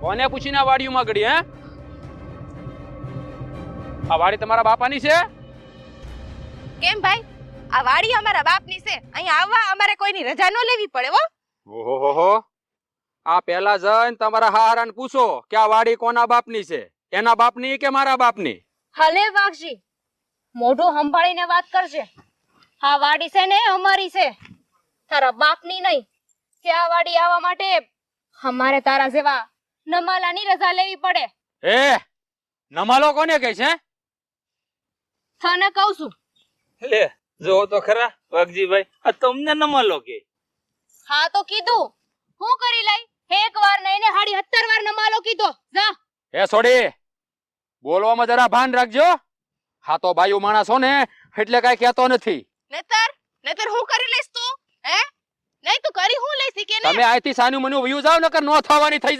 કોને પૂછીને આ વાડીમાં ગડી હે? આ વાડી તમારા બાપાની છે? કેમ ભાઈ? આ વાડી અમારા બાપની છે. અહીંયા આવવા અમારે કોઈની રજા ન લેવી પડે હો. ઓહો આ પહેલા જઈને તમારા હારાને પૂછો કે આ વાડી કોના બાપની છે? એના બાપની કે મારા બાપની? હાલે વાઘજી મોઢું સંભાળીને વાત કરજે. આ વાડી છે ને અમારી છે. તારા બાપની નહીં. કે આ વાડી આવવા માટે અમારે તારા જેવા નમાલાની રજા લેવી પડે. એ નમાલો કોને કહે છે તને કહું છું. લે જો તો ખરા વાઘજીભાઈ આ તમને નમાલો કે. હા તો કીધું. હું કરી લઈ? એક વાર નહીં ને હાડી સત્તર વાર નમાલો કીધો. જા. એ છોડી બોલવામાં જરા ભાન રાખજો. હા તો બાયુ માણસ હો ને એટલે કઈ કહેતો નથી. નેતર નેતર હું કરી લઈશ તું હે? નહીં તું કરી હું લઈશ કે ને તમે અહીંથી સાનું મનું વયું જાવ નકર નો થવાની થઈ